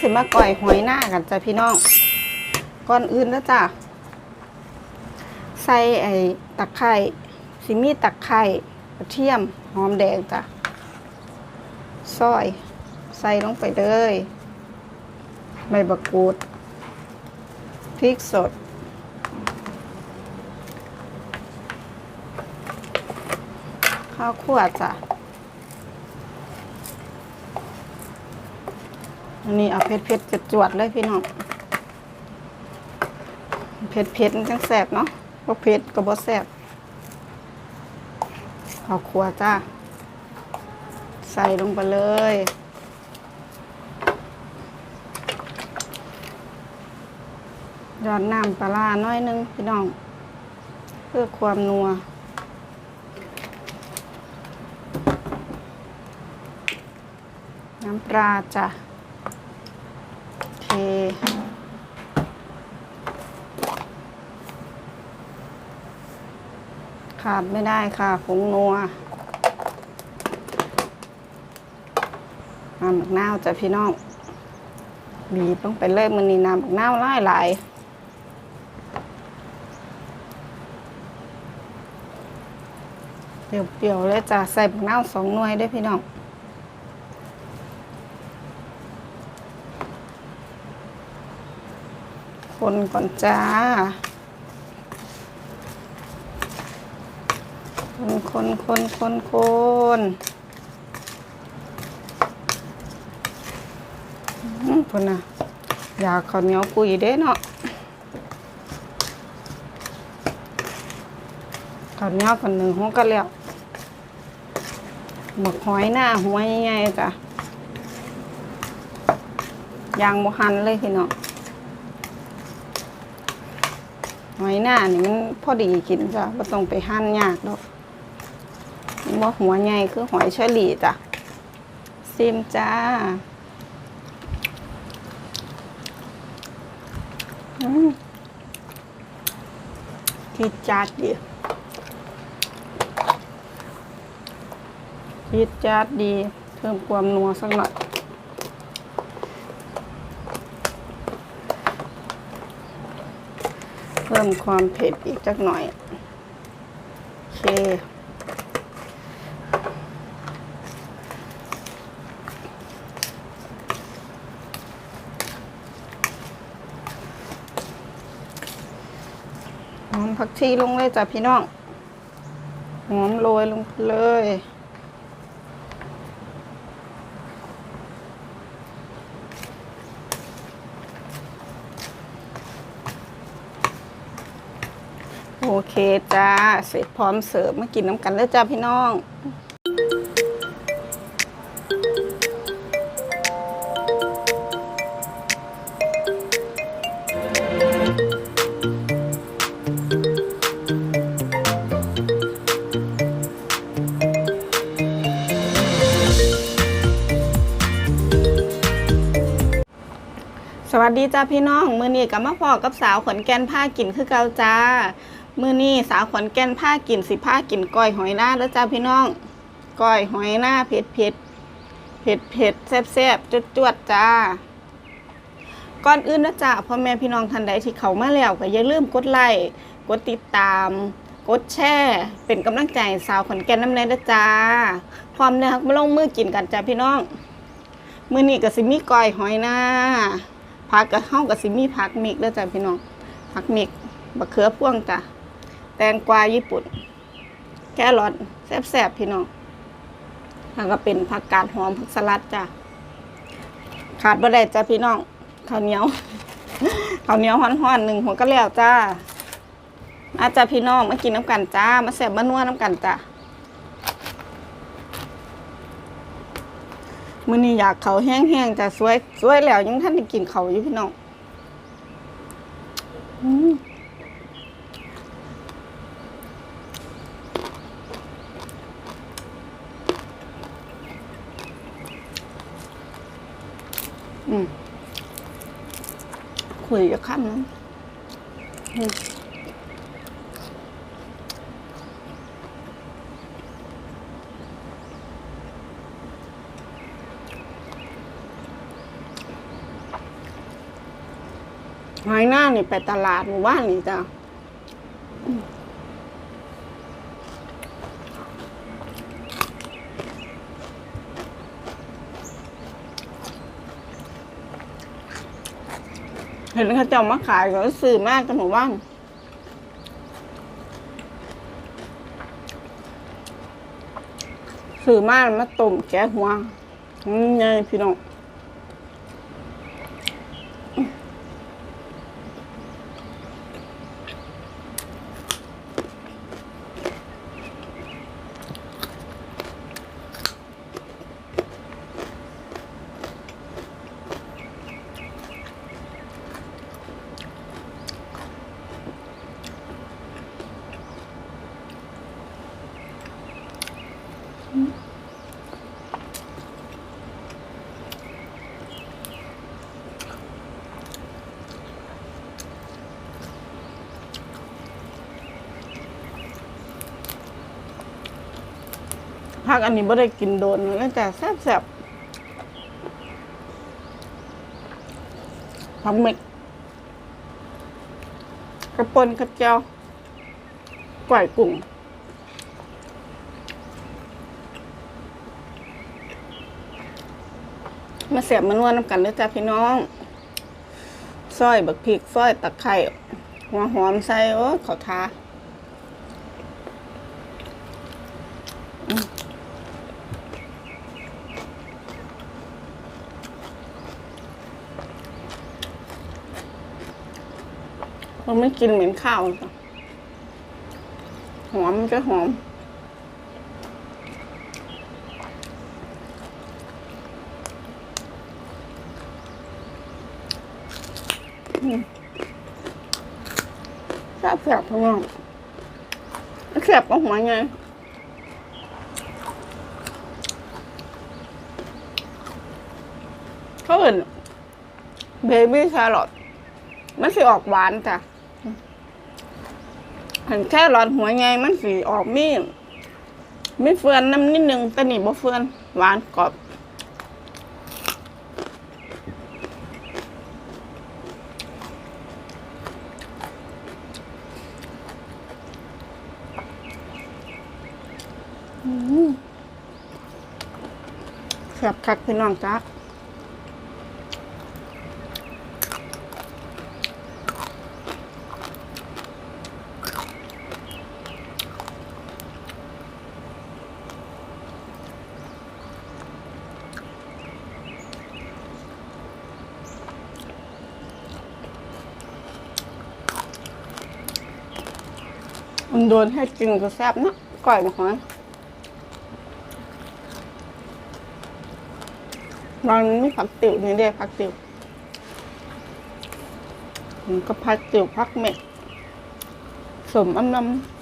สิมาก่อยหอยหน้ากันจ้ะพี่น้อง ก่อนอื่นนะจ้ะ ใส่ไอ้ตะไคร้สิมีตะไคร้กระเทียมหอมแดงจ้ะซอย ใส่ลงไปเลยใบบักกูดพริกสด ข้าวคั่วจ้ะ อันนี้เอาเผ็ดเผ็ดจวดเลยพี่น้องเผ็ดเผ็ดจังแสบเนาะบ่เผ็ดก็บ่แสบข้าวคั่วจ้า ใส่ลงไปเลยยอดน้ำปลาร้าน้อยนึงพี่น้อง เพื่อความนัวน้ำปลาจ้ะโอเค ขาดไม่ได้ค่ะผงนัวน้ำหมักนาวจ้ะพี่น้อง บีบลงไปเลยมันนี่น้ำหมักนาวหลายหลายเปรี้ยวๆเลยจ้ะใส่หมักนาวสองหน่วยด้วยพี่น้องคนก่อนจ้า คนคนคนคนคนอืมคนน่ะอยากข้าวเหนียวกุยเด้เนาะข้าวเหนียวคนหนึ่งหัวก็แล้วหมกหอยหน้าหัวใหญ่ๆจ้ะยางโมหันเลยพี่น้องหอยหน้านี่มันพอดีกินจ้ะไม่ต้องไปหั่นยากดอก ว่าหัวใหญ่คือหอยเชอรี่จ้ะซิมจ้าอืมที่จัดดีที่จัดดี เพิ่มความนัวสักหน่อยเพิ่มความเผ็ดอีกจักหน่อย โอเค หอมผักชีลงเลยจ้ะพี่น้องหอมโรยลงเลยโอเคจ้า เสร็จพร้อมเสิร์ฟมากินน้ำกันแล้วจ้าพี่น้อง สวัสดีจ้าพี่น้อง มือนี้กับมาพอกับสาวขอนแก่นผ้ากินคือเกาจ้า มือนี้สาวขอนแก่นผ้ากินสิผ้ากินก้อยหอยหน้าแล้วจ้าพี่น้องก้อยหอยหน้าเผ็ดเผ็ดเผ็ดเผ็ดแซ่บแซ่บจวดจวดจ้า ก่อนอื่นนะจ้าพ่อแม่พี่น้องท่านใดที่เขามาแล้วก็อย่าลืมกดไลค์กดติดตาม กดแชร์เป็นกำลังใจสาวขอนแก่นน้ำแน่นะจ้า พร้อมเนื้อมาลงมือกินกันจ้าพี่น้อง มือนี้ก็สิมีก้อยหอยหน้า ผักกับเฮากับสิมีผักมิกเด้อจ้ะพี่น้องผักมิกบะเขือพ่วงจ้ะแตงกวาญี่ปุ่น แครอทแซ่บๆพี่น้องแล้วก็เป็นผักกาดหอมผักสลัดจ้ะขาดบ่ได้จ้ะพี่น้องข้าวเหนียวข้าวเหนียวฮ้อนๆหนึ่งหัวก็แล้วจ้าอาจ้ะพี่น้องมากินน้ำกันจ้า มาแซ่บมานัวน้ำกันจ้ะ มื้อนี้อยากเขาแห้งๆจ้ะสวยสวยแล้วยังท่านได้กินเขาอยู่พี่น้องอืมคุยกับข้ามนั้นอืมน้า นี่ไปตลาดหมู่บ้านนี่จ้ะเห็นเขาเจ้ามาขายก็ซื้อมากจังหมู่บ้านซื้อมากมาต้มแกะหัวอืมไงพี่น้อง ผักอันนี้ไม่ได้กินโดนแล้วแต่แซ่บๆผักเม็ดกระปนกระเจียวก่อยกุ้งมาเสียบมานวดน้ำกันด้วยจ้าพี่น้องซอยบักพริกซอยตะไคร้หัวหอมใส่โอ้ขอทา เราไม่กินเหม็นข้าวจ้ะหอมมันจะหอม แซ่บแซ่บทั้งนั้นแซ่บก็หัวไงเขาเห็นเบบี้แครอทมันสิออกหวานจ้ะ ห็นแค่รอทหัวไงมันสีออกมีไม่เฟือนน้ำนิดนึงแต่นี่บ่เฟือนหวานกรอบแซ่บคักพี่น้องจ้า มันโดนให้กินก็แซ่บนะก่อยมาหอยมันไม่ผักติ๋วนี่เด้ผักติ๋วมันก็ผักติ๋วผักเม็ดสมอำน้ำ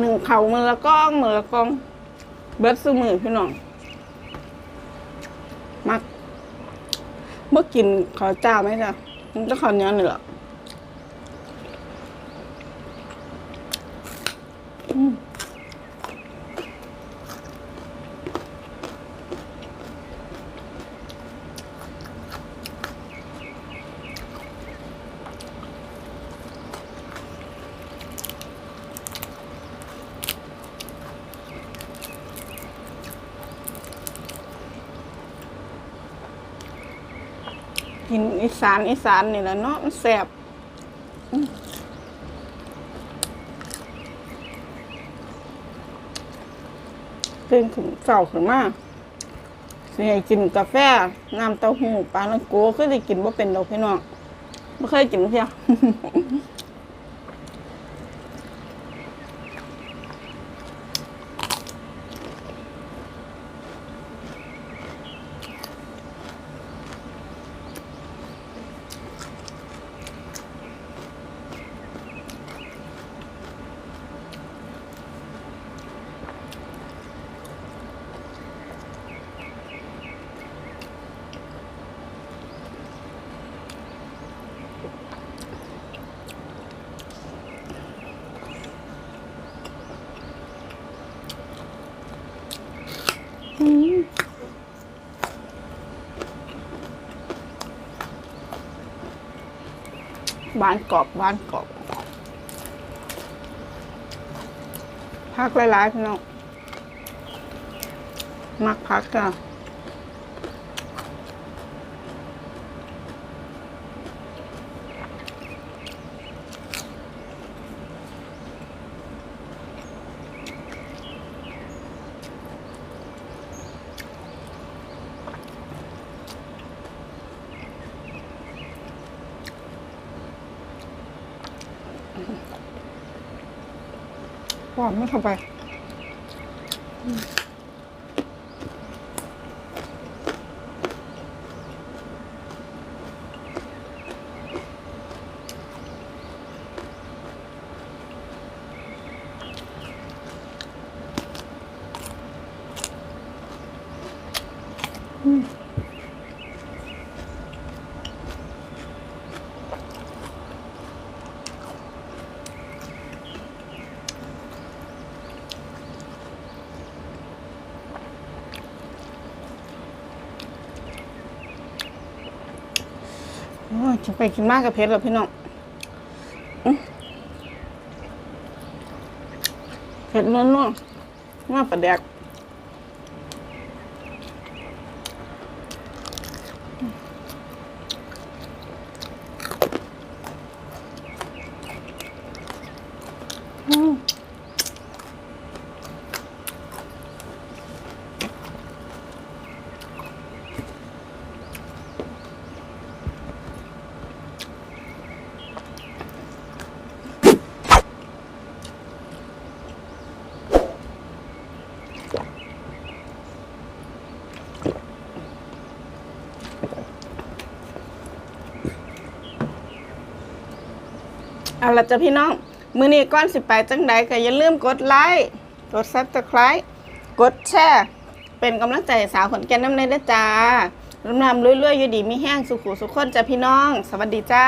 หนึ่งเข่ามือละก้องมือละก้อง เบิดซื้อมือพี่น้อง มักเมื่อกินขอเจ้าไหมจ๊ะมันจะขาวเหนียวเหรออื กินอีสานอีสานนี่แหละเนาะมันแสบตื่นขึ้นเช้าขึ้นมาสิให้กินกาแฟน้ำเต้าหู้ปลาลังโกคือได้กินว่าเป็นดอกพี่น้องบ่เคยกินเพีย หวานกรอบหวานกรอบพักหลายๆพี่น้องมักพักจ้ะ หวานไม่เข้าไป กินไปกินมากกับเพชรแล้วพี่น้องเผ็ดนุ่นๆมากประแดก อืม เอาละจ้ะพี่น้อง มือนี้ก้อนสิไปจังใดก็อย่าลืมกดไลค์ กดซับสไคร b e กดแชร์ เป็นกำลังใจสาวขอนแก่นน้ำในเด้จ้ารำนำเรื่อยๆอยู่ดีมีแห้งสุขุสุขคนจ้ะพี่น้อง สวัสดีจ้า